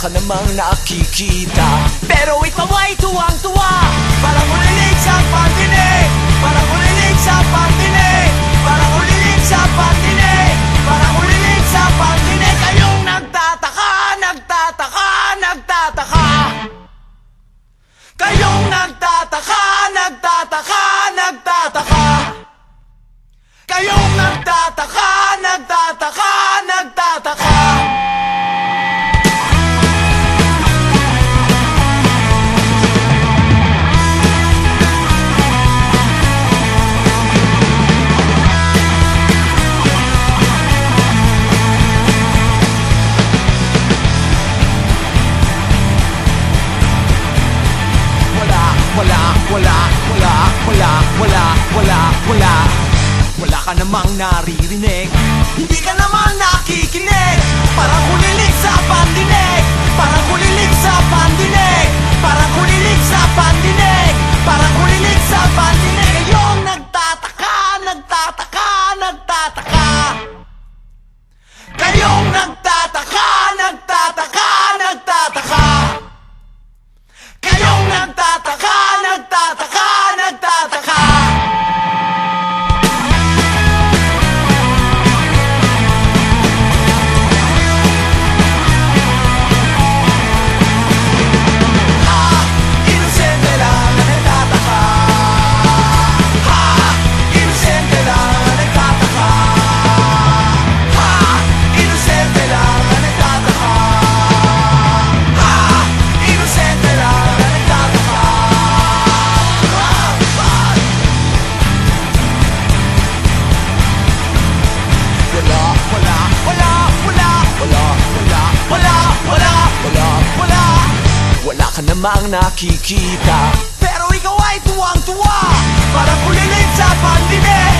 ka namang nakikita. Pero ikaw ay tuwang-tuwa. wala, wala, wala, wala. Wala ka namang naririnig. Hindi ka naman nakikinig. Parang ka namang nakikita. Pero ikaw ay tuwang-tuwa. Parang kulilit sa pandemya